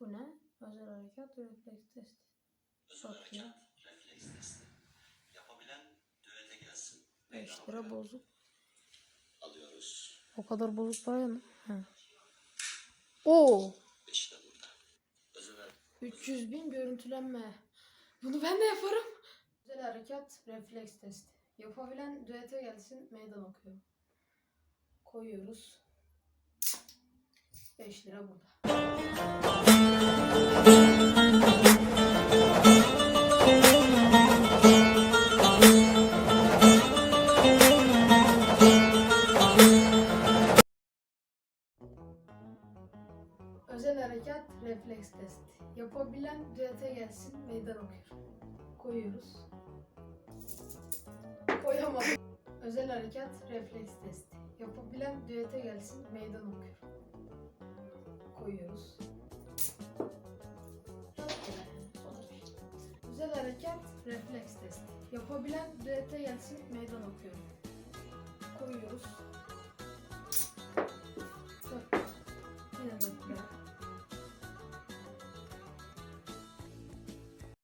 Bu ne? Özel harekat refleks testi. Özel Bakıyor. harekat, refleks testi. Yapabilen düete gelsin. 5 Meydan lira bozuk. Alıyoruz. O kadar bozuk para mı? Ha. Oo. İşte burada. Özel harekat. 300 bin görüntülenme. Bunu ben de yaparım. Özel harekat refleks testi. Yapabilen düete gelsin meydan okuyor. Koyuyoruz. 5 lira burada. Özel harekat refleks testi. Yapabilen düete gelsin meydan okuyor. Koyuyoruz. Koyamadım. Özel harekat refleks testi. Yapabilen düete gelsin meydan okuyor. Koyuyoruz. Refleks testi. Yapabilen düete gelsin meydan okuyor. Koyuyoruz. Yine dört lira.